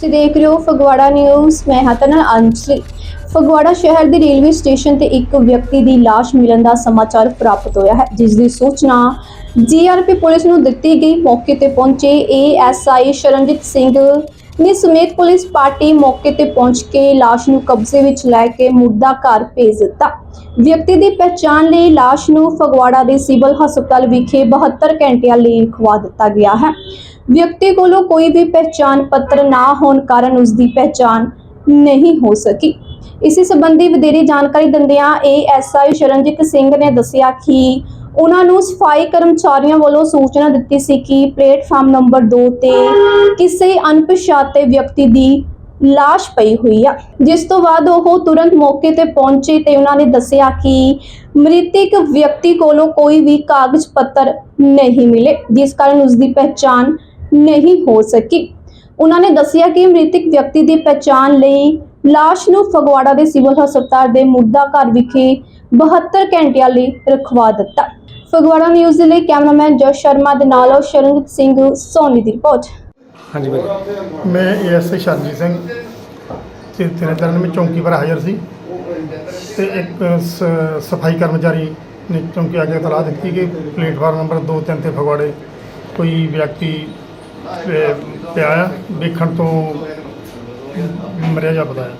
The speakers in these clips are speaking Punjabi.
ਤੁਸੀਂ ਦੇਖ ਰਹੇ ਹੋ ਫਗਵਾੜਾ ਨਿਊਜ਼ ਮੈਂ ਹਾਂ ਤੁਹਾਡੇ ਨਾਲ ਫਗਵਾੜਾ ਸ਼ਹਿਰ ਦੇ ਰੇਲਵੇ ਸਟੇਸ਼ਨ ਤੇ ਇੱਕ ਵਿਅਕਤੀ ਦੀ ਲਾਸ਼ ਮਿਲਣ ਦਾ ਸਮਾਚਾਰ ਪ੍ਰਾਪਤ ਹੋਇਆ ਹੈ, ਜਿਸ ਦੀ ਸੂਚਨਾ ਜੀਆਰਪੀ ਪੁਲਿਸ ਨੂੰ ਦਿੱਤੀ ਗਈ ਮੌਕੇ ਤੇ ਪਹੁੰਚੇ ਏਐਸਆਈ ਸ਼ਰਨਜੀਤ ਸਿੰਘ ਨੇ ਸਮੇਤ ਪੁਲਿਸ ਪਾਰਟੀ ਮੌਕੇ ਤੇ ਪਹੁੰਚ ਕੇ ਲਾਸ਼ ਨੂੰ ਕਬਜ਼ੇ ਵਿੱਚ ਲੈ ਕੇ ਮੁਰਦਾ ਘਰ ਭੇਜ ਦਿੱਤਾ। ਵਿਅਕਤੀ ਦੀ ਪਛਾਣ ਲਈ ਲਾਸ਼ ਨੂੰ ਫਗਵਾੜਾ ਦੇ ਸਿਵਲ ਹਸਪਤਾਲ ਵਿਖੇ 72 ਘੰਟਿਆਂ ਲਈ ਖਵਾ ਦਿੱਤਾ ਗਿਆ ਹੈ। ਵਿਅਕਤੀ ਕੋਲੋਂ ਕੋਈ ਵੀ ਪਹਿਚਾਣ ਪੱਤਰ ਨਾ ਹੋਣ ਕਾਰਨ ਉਸ ਦੀ ਪਹਿਚਾਣ ਨਹੀਂ ਹੋ ਸਕੀ। ਇਸੇ ਸੰਬੰਧੀ ਵਧੇਰੇ ਜਾਣਕਾਰੀ ਦਿੰਦਿਆਂ ਏਐਸਆਈ ਸ਼ਰਨਜੀਤ ਸਿੰਘ ਨੇ ਦੱਸਿਆ ਕਿ ਉਹਨਾਂ ਨੂੰ ਸਫ਼ਾਈ ਕਰਮਚਾਰੀਆਂ ਵੱਲੋਂ ਸੂਚਨਾ ਦਿੱਤੀ ਸੀ ਕਿ ਪਲੇਟਫਾਰਮ ਨੰਬਰ 2 ਤੇ ਕਿਸੇ ਅਣਪਛਾਤੇ ਵਿਅਕਤੀ ਦੀ ਲਾਸ਼ ਪਈ ਹੋਈ ਆ। ਜਿਸ ਤੋਂ ਬਾਅਦ ਉਹ ਤੁਰੰਤ ਮੌਕੇ ਤੇ ਪਹੁੰਚੇ ਤੇ ਉਹਨਾਂ ਨੇ ਦੱਸਿਆ ਕਿ ਮ੍ਰਿਤਕ ਵਿਅਕਤੀ ਕੋਲੋਂ ਕੋਈ ਵੀ ਕਾਗਜ਼ ਪੱਤਰ ਨਹੀਂ ਮਿਲੇ, ਜਿਸ ਕਾਰਨ ਉਸ ਦੀ ਪਹਿਚਾਣ ਨਹੀਂ ਹੋ ਸਕੀ। ਉਹਨਾਂ ਨੇ ਦੱਸਿਆ ਕਿ ਮ੍ਰਿਤਕ ਵਿਅਕਤੀ ਦੀ ਪਹਿਚਾਣ ਲਈ ਲਾਸ਼ ਨੂੰ ਫਗਵਾੜਾ ਦੇ ਸਿਵਲ ਹਸਪਤਾਲ ਦੇ ਮੁਰਦਾ ਘਰ ਵਿਖੇ 72 ਘੰਟਿਆਂ ਲਈ ਰਖਵਾ ਦਿੱਤਾ। ਫਗਵਾੜਾ ਨਿਊਜ਼ ਦੇ ਲਈ ਕੈਮਰਾਮੈਨ ਜਸ ਸ਼ਰਮਾ ਦੇ ਨਾਲ ਸ਼ਰਨਜੀਤ ਸਿੰਘ ਸੋਨੀ ਦੀ ਰਿਪੋਰਟ। ਹਾਂਜੀ ਭਾਈ। ਮੈਂ ਏਐਸਆਈ ਸ਼ਰਜੀਤ ਸਿੰਘ ਤੇ ਤੇਰੇ ਚਰਨ ਵਿੱਚ ਚੌਂਕੀ ਪਰ ਹਾਜ਼ਰ ਸੀ ਤੇ ਇੱਕ ਸ- ਸਫ਼ਾਈ ਕਰਮਚਾਰੀ ਨੇ ਚੌਂਕੀ ਆ ਕੇ ਦਿੱਤੀ ਕਿ ਪਲੇਟਫਾਰਮ ਨੰਬਰ 2 3 ਤੇ ਫਗਵਾੜੇ ਕੋਈ ਵਿਅਕਤੀ ਅਹ, ਪਿਆ ਆ। ਵੇਖਣ ਤੋਂ ਮਰਿਆ ਜਾਪਦਾ ਹੈ।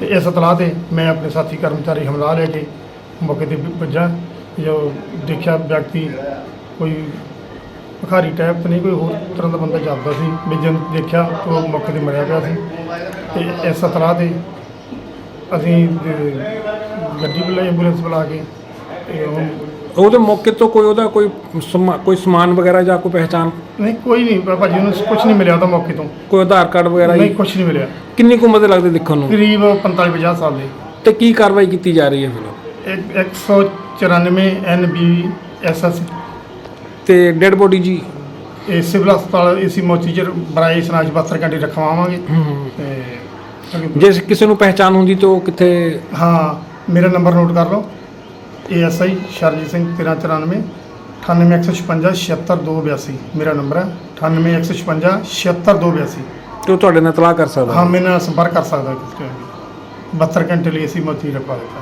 ਤੇ ਇਸ ਇਤਲਾਹ ਤੇ ਮੈਂ ਆਪਣੇ ਸਾਥੀ ਕਰਮਚਾਰੀ ਹਮਲਾ ਲੈ ਕੇ ਮੌਕੇ ਤੇ ਪੁੱਜਾ। ਜੋ ਦੇਖਿਆ ਵਿਅਕਤੀ ਕੋਈ ਭਿਖਾਰੀ ਟਾਈਪ ਨਹੀਂ ਕੋਈ ਹੋਰ ਤਰ੍ਹਾਂ ਦਾ ਬੰਦਾ ਜਾਪਦਾ ਸੀ। ਵੀ ਜਦੋਂ ਦੇਖਿਆ ਉਹ ਮੌਕੇ ਤੇ ਮਰਿਆ ਪਿਆ ਸੀ। ਤੇ ਇਸ ਤਰ੍ਹਾਂ ਤੇ ਅਸੀਂ ਗੱਡੀ ਬੁਲਾਈ ਐਂਬੂਲੈਂਸ ਬੁਲਾ ਕੇ ਤੇ ਉਹ ਉਹਦੇ ਮੌਕੇ ਤੋਂ ਕੋਈ ਉਹਦਾ ਕੋਈ ਸਮਾ- ਕੋਈ ਸਮਾਨ ਵਗੈਰਾ ਜਾਂ ਕੋਈ ਪਹਿਚਾਨ ਨਹੀਂ ਕੋਈ ਨਹੀਂ ਭਾਜੀ ਉਹਨੂੰ ਕੁਝ ਨਹੀਂ ਮਿਲਿਆ ਉਹਦਾ ਮੌਕੇ ਤੋਂ। ਕੋਈ ਆਧਾਰ ਕਾਰਡ ਵਗੈਰਾ ਨਹੀਂ ਜੀ? ਕੁਝ ਨਹੀਂ ਮਿਲਿਆ। ਕਿੰਨੀ ਕੁ ਉਮਰ ਦੇ ਲੱਗਦੇ ਦੇਖਣ ਨੂੰ? ਕਰੀਬ 45 50 ਸਾਲ ਦੇ। ਤੇ ਕੀ ਕਾਰਵਾਈ ਕੀਤੀ ਜਾ ਰਹੀ ਹੈ ਫਿਰ? ਇੱਕ 194 ਐਨਬੀ ਐਸਐਸ ਤੇ ਡੈੱਡ ਬੋਡੀ ਜੀ? ਇਹ ਸਿਵਲ ਹਸਪਤਾਲ ਏਸੀ ਮੋਚੀ ਚ ਬਰਾਈ ਸਨਾਜ 72 ਘੰਟੇ ਰਖਵਾਵਾਂਗੇ। ਤੇ ਜੇ ਕਿਸੇ ਨੂੰ ਪਹਿਚਾਨ ਹੁੰਦੀ ਤਾਂ ਉਹ ਕਿੱਥੇ? ਹਾਂ ਮੇਰਾ ਨੰਬਰ ਨੋਟ ਕਰ ਲਓ। ਏਐਸਆਈ ਸ਼ਰਜੀਤ ਸਿੰਘ 1394 98156 76282 ਮੇਰਾ ਨੰਬਰ ਹੈ 98156 76282 ਤੇ ਉਹ ਤੁਹਾਡੇ ਨਾਲ ਤਲਾਹ ਕਰ ਸਕਦਾ ਹਾਂ, ਮੇਰੇ ਨਾਲ ਸੰਪਰਕ ਕਰ ਸਕਦਾ ਕਿਸੇ ਵੀ 72 ਘੰਟੇ ਲਈ ਅਸੀਂ ਮੋਤੀ ਰਖਵਾ ਦਿੱਤਾ।